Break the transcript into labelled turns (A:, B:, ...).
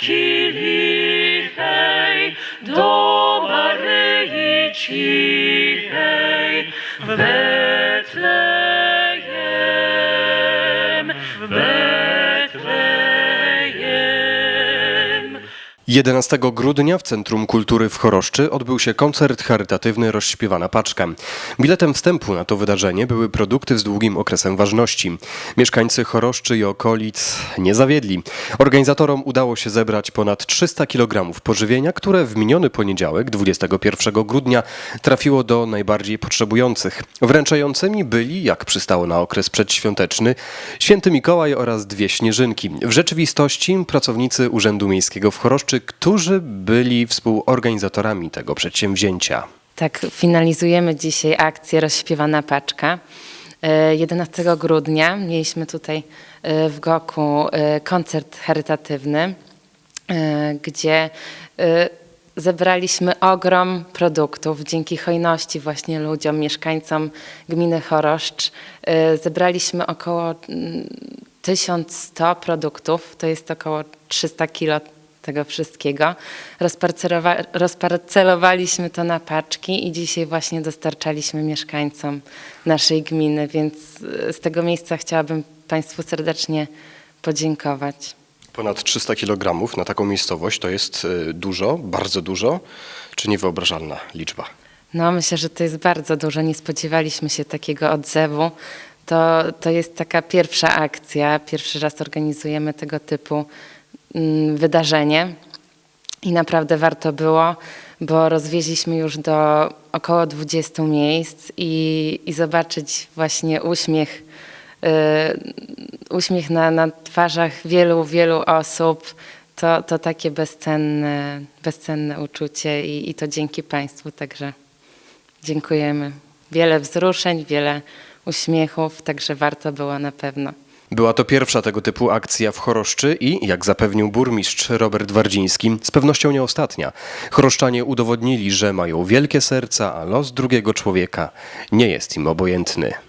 A: Кирихей, до Марії Чихей, в
B: 11 grudnia w Centrum Kultury w Choroszczy odbył się koncert charytatywny Rozśpiewana Paczka. Biletem wstępu na to wydarzenie były produkty z długim okresem ważności. Mieszkańcy Choroszczy i okolic nie zawiedli. Organizatorom udało się zebrać ponad 300 kg pożywienia, które w miniony poniedziałek, 21 grudnia, trafiło do najbardziej potrzebujących. Wręczającymi byli, jak przystało na okres przedświąteczny, święty Mikołaj oraz dwie śnieżynki. W rzeczywistości pracownicy Urzędu Miejskiego w Choroszczy, którzy byli współorganizatorami tego przedsięwzięcia.
C: Tak, finalizujemy dzisiaj akcję Rozśpiewana Paczka. E, 11 grudnia mieliśmy tutaj e, w Goku e, koncert charytatywny, e, gdzie e, zebraliśmy ogrom produktów. Dzięki hojności właśnie ludziom, mieszkańcom gminy Choroszcz e, zebraliśmy około mm, 1100 produktów, to jest około 300 kilo tego wszystkiego. Rozparcelowa- rozparcelowaliśmy to na paczki i dzisiaj właśnie dostarczaliśmy mieszkańcom naszej gminy, więc e, z tego miejsca chciałabym Państwu serdecznie podziękować.
B: Ponad 300 kg na taką miejscowość to jest y, dużo, bardzo dużo, czy niewyobrażalna liczba?
C: No, myślę, że to jest bardzo dużo. Nie spodziewaliśmy się takiego odzewu. To, to jest taka pierwsza akcja. Pierwszy raz organizujemy tego typu wydarzenie i naprawdę warto było, bo rozwieźliśmy już do około 20 miejsc i, i zobaczyć właśnie uśmiech, y, uśmiech na, na twarzach wielu, wielu osób. To, to takie bezcenne, bezcenne uczucie i, i to dzięki Państwu, także dziękujemy. Wiele wzruszeń, wiele uśmiechów, także warto było na pewno.
B: Była to pierwsza tego typu akcja w Choroszczy i, jak zapewnił burmistrz Robert Wardziński, z pewnością nie ostatnia. Choroszczanie udowodnili, że mają wielkie serca, a los drugiego człowieka nie jest im obojętny.